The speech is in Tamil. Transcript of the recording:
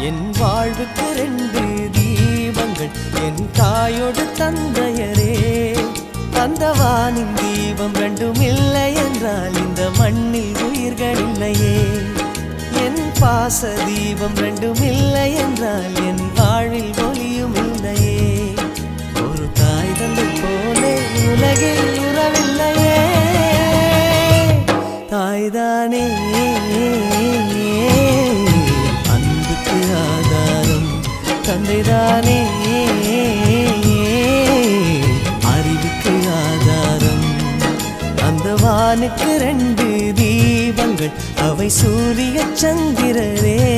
என் வாழ்வுக்கு ரெண்டு தீபங்கள் என் தாயோடு தந்தையரே. தந்தவானின் தீபம் ரெண்டும் இல்லை என்றால் இந்த மண்ணில் உயிர்கள் இல்லையே. என் பாச தீபம் ரெண்டும் இல்லை என்றால் என் வாழ்வில் ஒளியும் இல்லையே. ஒரு தாய் தந்தை போலே உலகில் உறவில்லையே. தாய்தானே. தந்தைதானே. அறிவுக்கு ஆதாரம். அந்த வானுக்கு ரெண்டு தீபங்கள். அவை சூரிய சந்திரரே.